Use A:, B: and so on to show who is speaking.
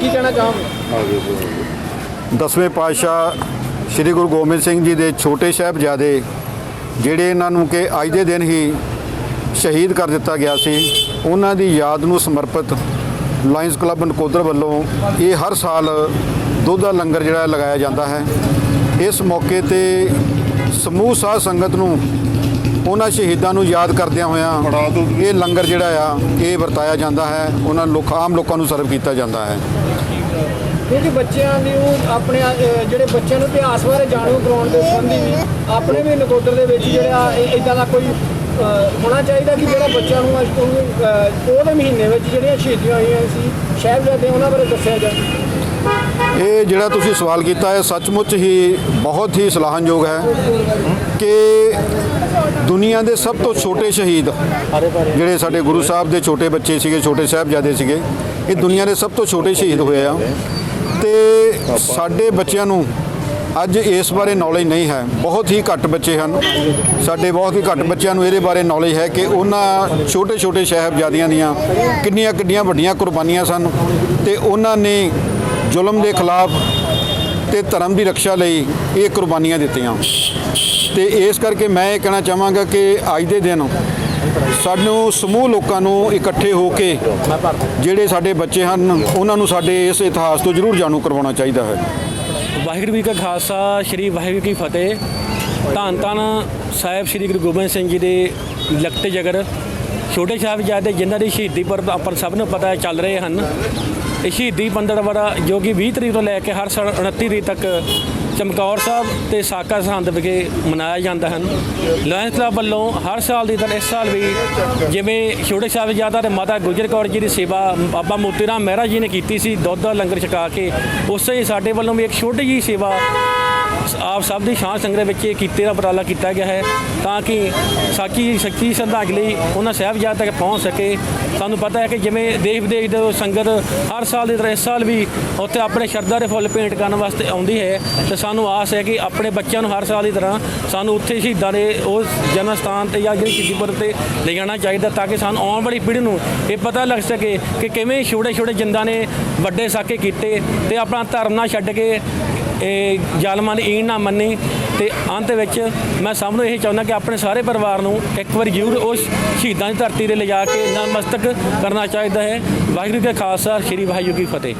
A: ਕੀ ਕਹਿਣਾ ਚਾਹੋਗੇ?
B: ਦਸਵੇਂ ਪਾਤਸ਼ਾਹ ਸ੍ਰੀ ਗੁਰੂ ਗੋਬਿੰਦ ਸਿੰਘ ਜੀ ਦੇ ਛੋਟੇ ਸਾਹਿਬਜ਼ਾਦੇ, ਜਿਹੜੇ ਇਹਨਾਂ ਨੂੰ ਕਿ ਅੱਜ ਦੇ ਦਿਨ ਹੀ ਸ਼ਹੀਦ ਕਰ ਦਿੱਤਾ ਗਿਆ ਸੀ, ਉਹਨਾਂ ਦੀ ਯਾਦ ਨੂੰ ਸਮਰਪਿਤ ਲਾਇਨਸ ਕਲੱਬ ਨਕੋਦਰ ਵੱਲੋਂ ਇਹ ਹਰ ਸਾਲ ਦੁੱਧ ਦਾ ਲੰਗਰ ਜਿਹੜਾ ਲਗਾਇਆ ਜਾਂਦਾ ਹੈ। ਇਸ ਮੌਕੇ ਤੇ ਸਮੂਹ ਸਾਧ ਸੰਗਤ ਨੂੰ ਉਹਨਾਂ ਸ਼ਹੀਦਾਂ ਨੂੰ ਯਾਦ ਕਰਦਿਆਂ ਹੋਇਆਂ ਇਹ ਲੰਗਰ ਜਿਹੜਾ ਆ, ਇਹ ਵਰਤਾਇਆ ਜਾਂਦਾ ਹੈ। ਉਹਨਾਂ ਲੋਕ, ਆਮ ਲੋਕਾਂ ਨੂੰ ਸਰਵ ਕੀਤਾ ਜਾਂਦਾ ਹੈ।
A: ਕਿਉਂਕਿ ਬੱਚਿਆਂ ਨੂੰ ਆਪਣੇ ਜਿਹੜੇ ਬੱਚਿਆਂ ਨੂੰ ਇਤਿਹਾਸ ਬਾਰੇ ਜਾਣੂ ਕਰਾਉਣ ਦੇ ਸੰਬੰਧੀ ਵੀ ਆਪਣੇ ਵੀ ਨਕੋਦਰ ਦੇ ਵਿੱਚ ਜਿਹੜਾ ਇਦਾਂ ਦਾ ਕੋਈ ਹੋਣਾ ਚਾਹੀਦਾ ਕਿ ਜਿਹੜਾ ਬੱਚਿਆਂ ਨੂੰ ਅੱਜ ਤੋਂ ਉਹਦੇ ਮਹੀਨੇ ਵਿੱਚ ਜਿਹੜੀਆਂ ਸ਼ਹੀਦੀਆਂ ਹੋਈਆਂ ਸੀ, ਸਾਹਿਬਜ਼ਾਦੇ ਉਹਨਾਂ ਬਾਰੇ ਦੱਸਿਆ ਜਾਵੇ।
B: ਇਹ ਜਿਹੜਾ ਤੁਸੀਂ ਸਵਾਲ ਕੀਤਾ ਹੈ ਸੱਚਮੁੱਚ ਹੀ ਬਹੁਤ ਹੀ ਸਲਾਹਨਯੋਗ ਹੈ ਕਿ ਦੁਨੀਆ ਦੇ ਸਭ ਤੋਂ ਛੋਟੇ ਸ਼ਹੀਦ ਜਿਹੜੇ ਸਾਡੇ ਗੁਰੂ ਸਾਹਿਬ ਦੇ ਛੋਟੇ ਬੱਚੇ ਸੀਗੇ, ਛੋਟੇ ਸਾਹਿਬਜ਼ਾਦੇ ਸੀਗੇ, ਇਹ ਦੁਨੀਆ ਦੇ ਸਭ ਤੋਂ ਛੋਟੇ ਸ਼ਹੀਦ ਹੋਏ ਆ। ਤੇ ਸਾਡੇ ਬੱਚਿਆਂ ਨੂੰ ਅੱਜ ਇਸ ਬਾਰੇ ਨੌਲੇਜ ਨਹੀਂ ਹੈ। ਬਹੁਤ ਹੀ ਘੱਟ ਬੱਚੇ ਹਨ। ਸਾਡੇ ਬਹੁਤ ਹੀ ਘੱਟ ਬੱਚਿਆਂ ਨੂੰ ਇਹਦੇ ਬਾਰੇ ਨੌਲੇਜ ਹੈ ਕਿ ਉਹਨਾਂ ਛੋਟੇ ਛੋਟੇ ਸਾਹਿਬਜ਼ਾਦਿਆਂ ਦੀਆਂ ਕਿੰਨੀਆਂ ਕਿੰਨੀਆਂ ਵੱਡੀਆਂ ਕੁਰਬਾਨੀਆਂ ਸਨ ਤੇ ਉਹਨਾਂ ਨੇ ਜ਼ੁਲਮ ਦੇ ਖਿਲਾਫ ਤੇ ਧਰਮ ਦੀ ਰੱਖਿਆ ਲਈ ਇਹ ਕੁਰਬਾਨੀਆਂ ਦਿੱਤੀਆਂ। ਤੇ ਇਸ ਕਰਕੇ ਮੈਂ ਇਹ ਕਹਿਣਾ ਚਾਹਾਂਗਾ ਕਿ ਅੱਜ ਦੇ ਦਿਨ ਸਾਨੂੰ ਸਮੂਹ ਲੋਕਾਂ ਨੂੰ ਇਕੱਠੇ ਹੋ ਕੇ ਜਿਹੜੇ ਸਾਡੇ ਬੱਚੇ ਹਨ, ਉਹਨਾਂ ਨੂੰ ਸਾਡੇ ਇਸ ਇਤਿਹਾਸ ਤੋਂ ਜ਼ਰੂਰ ਜਾਣੂ ਕਰਵਾਉਣਾ ਚਾਹੀਦਾ ਹੈ।
C: ਵਾਹਿਗੁਰੂ ਜੀ ਕਾ ਖਾਲਸਾ, ਸ੍ਰੀ ਵਾਹਿਗੁਰੂ ਕੀ ਫਤਿਹ। ਧੰਨ ਧੰਨ ਸਾਹਿਬ ਸ੍ਰੀ ਗੁਰੂ ਗੋਬਿੰਦ ਸਿੰਘ ਜੀ ਦੇ ਲਖਤ ਜਗਰ ਛੋਟੇ ਸਾਹਿਬਜ਼ਾਦੇ ਜਿਨ੍ਹਾਂ ਦੀ ਸ਼ਹੀਦੀ ਪਰ ਆਪਾਂ ਸਭ ਨੂੰ ਪਤਾ ਹੈ ਚੱਲ ਰਹੇ ਹਨ, ਇਹ ਸ਼ਹੀਦੀ ਪੰਦੜਵੜਾ ਜੋ ਕਿ 20 ਤਰੀਕ ਤੋਂ ਲੈ ਕੇ ਹਰ ਸਾਲ 29 ਤਰੀਕ ਤੱਕ ਚਮਕੌਰ ਸਾਹਿਬ ਤੇ ਸਾਕਾ ਸਰਹੰਦ ਵਿਖੇ ਮਨਾਇਆ ਜਾਂਦਾ ਹਨ। ਲਾਇਨਸ ਕਲੱਬ ਵੱਲੋਂ ਹਰ ਸਾਲ ਦੀ ਤਰ੍ਹਾਂ ਇਸ ਸਾਲ ਵੀ ਜਿਵੇਂ ਛੋਟੇ ਸਾਹਿਬਜ਼ਾਦਾ ਤੇ ਮਾਤਾ ਗੁਜਰ ਕੌਰ ਜੀ ਦੀ ਸੇਵਾ ਬਾਬਾ ਮੋਤੀ ਰਾਮ ਮਹਿਰਾ ਜੀ ਨੇ ਕੀਤੀ ਸੀ, ਦੁੱਧ ਦਾ ਲੰਗਰ ਛਕਾ ਕੇ, ਉਸੇ ਹੀ ਸਾਡੇ ਵੱਲੋਂ ਵੀ ਇੱਕ ਛੋਟੀ ਜਿਹੀ ਸੇਵਾ ਆਪ ਸਭ ਦੀ ਸ਼ਾਨ ਸੰਗਤ ਵਿੱਚ ਇਹ ਕੀਤੇ ਦਾ ਉਪਰਾਲਾ ਕੀਤਾ ਗਿਆ ਹੈ ਤਾਂ ਕਿ ਸਾਚੀ ਸੱਚੀ ਸ਼ਰਧਾਂਜਲੀ ਉਹਨਾਂ ਸਾਹਿਬਜ਼ਾਦ ਤੱਕ ਪਹੁੰਚ ਸਕੇ। ਸਾਨੂੰ ਪਤਾ ਹੈ ਕਿ ਜਿਵੇਂ ਦੇਸ਼ ਵਿਦੇਸ਼ ਦੇ ਸੰਗਤ ਹਰ ਸਾਲ ਦੀ ਤਰ੍ਹਾਂ ਇਸ ਸਾਲ ਵੀ ਉੱਥੇ ਆਪਣੇ ਸ਼ਰਧਾ ਦੇ ਫੁੱਲ ਭੇਂਟ ਕਰਨ ਵਾਸਤੇ ਆਉਂਦੀ ਹੈ ਤੇ ਸਾਨੂੰ ਆਸ ਹੈ ਕਿ ਆਪਣੇ ਬੱਚਿਆਂ ਨੂੰ ਹਰ ਸਾਲ ਦੀ ਤਰ੍ਹਾਂ ਸਾਨੂੰ ਉੱਥੇ ਸ਼ਹੀਦਾਂ ਦੇ ਉਸ ਜਨਮ ਸਥਾਨ ਤੇ ਜਾਂ ਜਿਹੜੀ ਸ਼ਹੀਦੀਪੁਰ ਤੇ ਲੈ ਜਾਣਾ ਚਾਹੀਦਾ ਤਾਂ ਕਿ ਸਾਨੂੰ ਆਉਣ ਵਾਲੀ ਪੀੜ੍ਹੀ ਨੂੰ ਇਹ ਪਤਾ ਲੱਗ ਸਕੇ ਕਿ ਕਿਵੇਂ ਛੋਟੇ ਛੋਟੇ ਜਿੰਦਾਂ ਨੇ ਵੱਡੇ ਸਾਕੇ ਕੀਤੇ ਤੇ ਆਪਣਾ ਧਰਮ ਨਾ ਛੱਡ ਕੇ ਇਹ ਜ਼ਾਲਮਾਂ ਦੀ ਈਣ ਨਾ ਮੰਨੀ ਤੇ ਅੰਤ ਵਿੱਚ ਮੈਂ ਸਭ ਨੂੰ ਇਹ ਚਾਹੁੰਦਾ ਕਿ ਆਪਣੇ ਸਾਰੇ ਪਰਿਵਾਰ ਨੂੰ ਇੱਕ ਵਾਰੀ ਜ਼ਰੂਰ ਉਸ ਸ਼ਹੀਦਾਂ ਦੀ ਧਰਤੀ ਤੇ ਲਿਜਾ ਕੇ ਨਤਮਸਤਕ ਕਰਨਾ ਚਾਹੀਦਾ ਹੈ। ਵਾਹਿਗੁਰੂ ਜੀ ਕਾ ਖਾਲਸਾ, ਸ੍ਰੀ ਵਾਹਿਗੁਰੂ ਕੀ ਫਤਿਹ।